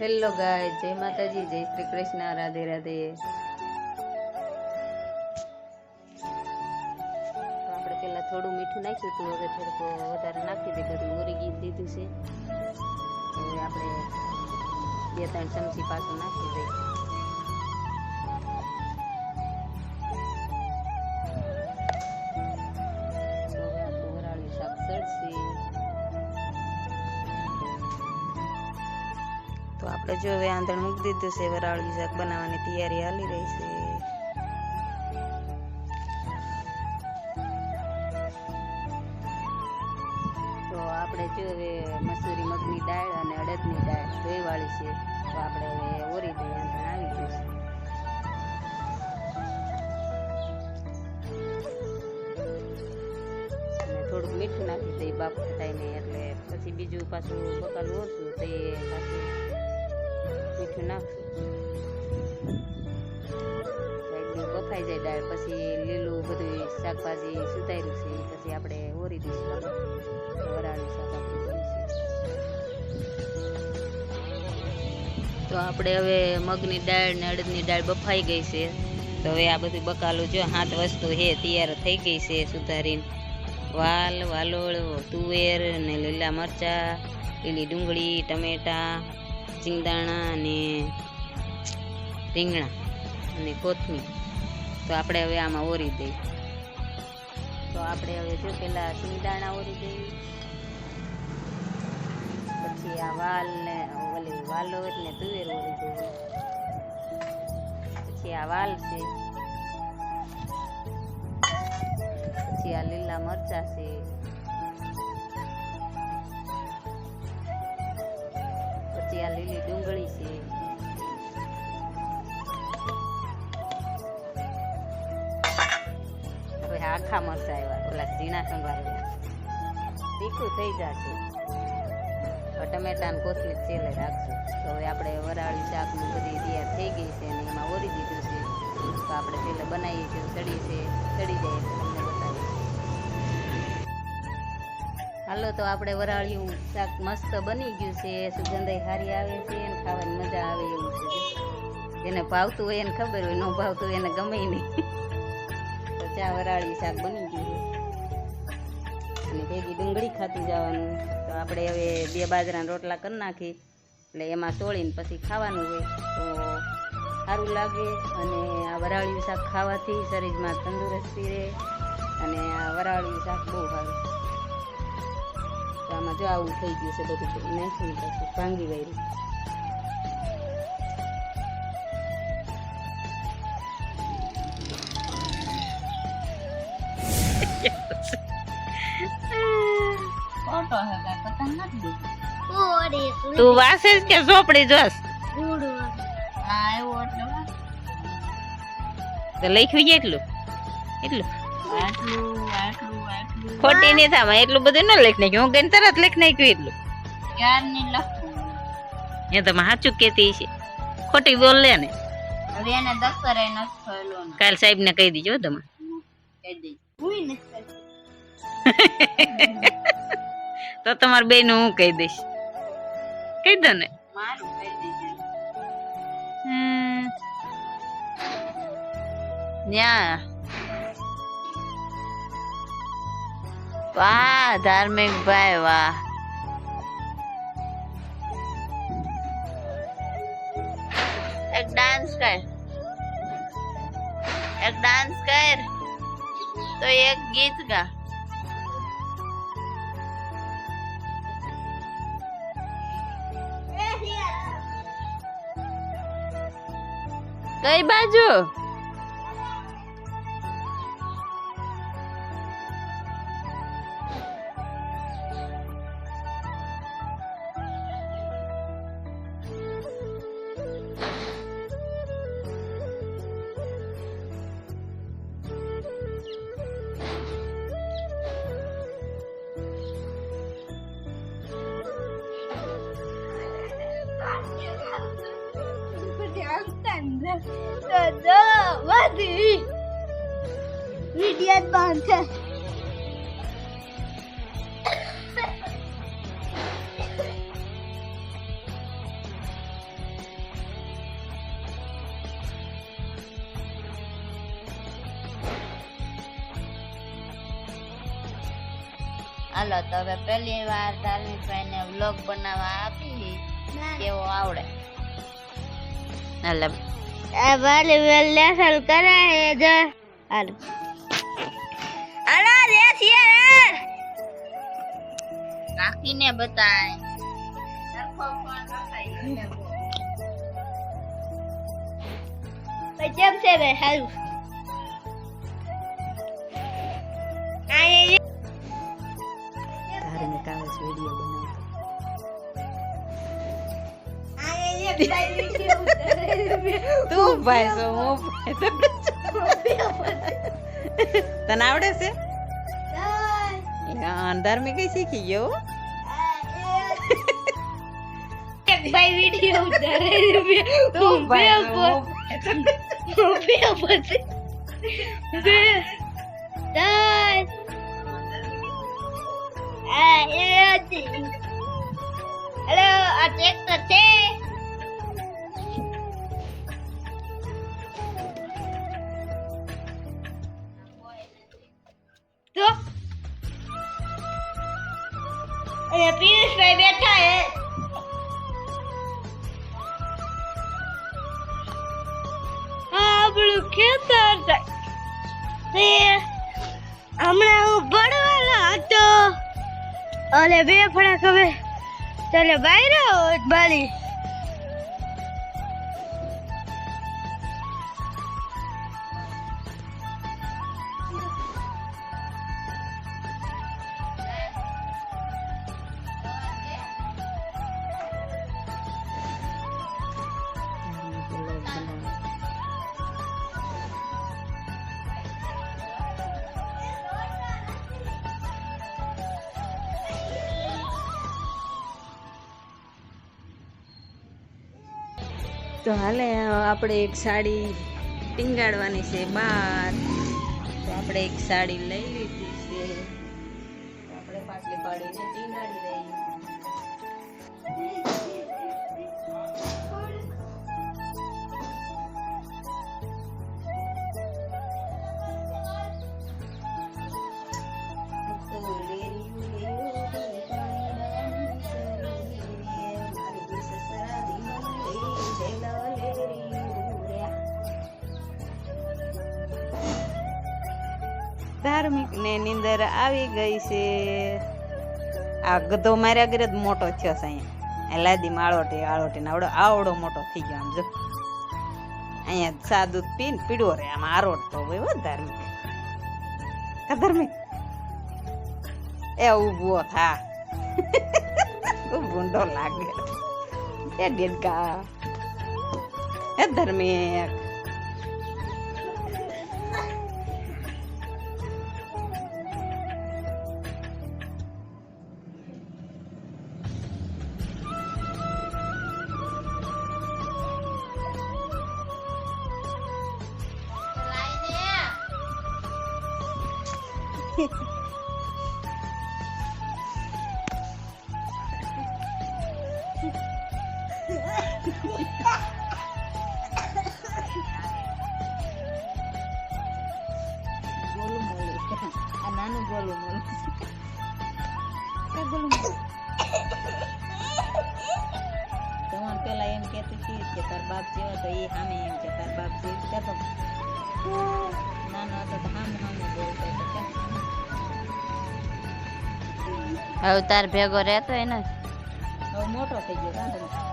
Hello ગાય જય માતાજી, જય શ્રી કૃષ્ણ, રાધે રાધે. તો આપણે પેલા થોડું મીઠું નાખ્યું હતું, હવે થોડુંક વધારે નાખી દે બધું ગીત દીધું છે. હવે આપણે બે ત્રણ ચમચી પાછું નાખી દઈએ. આપણે જો હવે આંધણ મૂકી દીધું છે વરાળિયું શાક બનાવવાની તૈયારી હાલી રહી છે. તો આપણે જો હવે મસૂરી, મગની દાળ અને અડદની દાળ ધોઈ વાળી છે. તો આપણે હવે ઓરી દઈએ, આંધણ આવી ગયું છે. થોડુંક મીઠું નાખી દઈએ ટાઈમે એટલે પછી બીજું પાછું બકાલું ઓછું, તો પાછું મીઠું નાખશું બફાઈ જાય દાળ, પછી લીલું બધું શાકભાજી સુધાર્યું છે, પછી આપણે ઓરી દઈશું આમાં. તો વરાળું શાક તો આપણે હવે મગની દાળ ને અડદની દાળ બફાઈ ગઈ છે. તો હવે આ બધું બકાલું જો હાથ વસ્તુ હે, તૈયાર થઈ ગઈ છે સુધારીને. વાલ, વાલોળ, તુવેર ને લીલા મરચાં, લીલી ડુંગળી, ટમેટા સિંગદાણા અને રીંગણા અને કોથમીર. તો આપણે હવે આમાં ઓરી દઈએ. તો આપણે હવે જો પેલા સિંગદાણા ઓરી દઈએ. પછી આ વાલ ને ઓલી વાલો ને તુવેર ઓરી દઈએ. પછી આ વાલ છે. પછી આ લીલા મરચા છે. પછી આ લીલી ડુંગળી છે. હવે આખા મરચા આવ્યા, ઓલા ઝીણા સંભાળ્યા તીખું થઈ જશે. ટમેટા ને કોથમીર છેલ્લે રાખશું. તો હવે આપણે વરાળી શાકની બધી તૈયાર થઈ ગઈ છે અને એમાં ઓરી દીધું છે. તો આપણે પેલા બનાવીએ છીએ સડી છે સડી જાય હાલો તો આપણે વરાળિયું શાક મસ્ત બની ગયું છે. સુગંધાઈ સારી આવે છે અને ખાવાની મજા આવે એવું છે. જેને ભાવતું હોય એને ખબર હોય, ન ભાવતું હોય એને ગમે નહીં. તો ચા વરાળી શાક બની ગયું અને ભેગી ડુંગળી ખાતું જવાનું. તો આપણે હવે બે બાજરાના રોટલા કરી નાખી એટલે એમાં તોળીને પછી ખાવાનું હોય. તો સારું લાગે. અને આ વરાળિયું શાક ખાવાથી શરીરમાં તંદુરસ્તી રહે. અને આ વરાળિયું શાક બહુ આમાં જો આવું થઈ ગયું છે બધું નાખ્યું ને પછી ભાંગી દેખી. તું વાસે કે ચોપડી જોસ લખ્યું એટલું? એટલું? આટલું આટલું. ખોટી નહીં થાય એટલું બધું ન લખી નાખ્યું. હું ગઈને તરત લખી નાખ્યું એટલું. લખું. એ તમે સાચું કેતી છે ખોટી બોલ ને. હવે એને દફતરે નથી થયેલો કાલ સાહેબ ને કહી દીજો તમે કહી દઈ હું નથી તો તમારે બેન હું કહી દઈશ. કહી દો ને. મારું કહી દેજે. હમ. ન્યા. વાહ, ધાર્મિક ભાઈ, વાહ. એક ડાન્સ કર. એક ડાન્સ કર. તો એક ગીત ગા. કઈ બાજુ? દાદાવાદી વિડિયત બાંધે હાલો, તો હવે પહેલી વાર ધાર્મિકભાઈ ને વ્લોગ બનાવવા આપી. કેવો આવડે? એટલે આ વાલી વેલ લેસન કરે હે જો. હાલો. હાલો કાકીને બતાય સરખો ફોન બતાય. કેમ છે બે સારું તારે આવે છે વીડિયો બનાવતો તું ભાઈ છો હું તને આવડે છે? હા, ધાર્મિક કઈ શીખી ગયો. ભાઈ વિડિયો ઉતારે તું ભાઈ હું હેલો આ ટ્રેક્ટર છે? અહીંયા પિયુષભાઈ બેઠા હે. આપણું ખેતર તે હમણાં હું ભણવાનો હતો. અને બે ફળા હવે તને બાયરો હોત તો હાલે, આપણે એક સાડી ટીંગાડવાની છે બાર. તો આપણે એક સાડી લઈ લીધી છે. આપણે પાટલી પાડીને ટીંગાડી ને નીંદર આવી ગઈ છે. આ ગધો માર્યા આગળ જ મોટો થયો છે અહીંયા. આ લાદી આળોટી આળોટી આવડો આવડો મોટો થઈ ગયો આમ જો. અહીંયા સાદુ પીન પીને પીડો રે, આમ આરોટતો હોય હો ધાર્મિક. ધાર્મિક? એ ઊભો થા. ભૂંડો લાગે. એ ડેડકા એ ધર્મિક. નાનું ગોલું મોલું કા ગોલું મોલું તમારે પેલા એમ કહેતી હતી કે તાર બાપ જેવો તો એ સામે એમ કે તાર બાપ જેવું કહેતો નાનો હતો તો સામે સામે બોલતો હતો હવે ભેગો રહેતો એને મોટો થઈ ગયો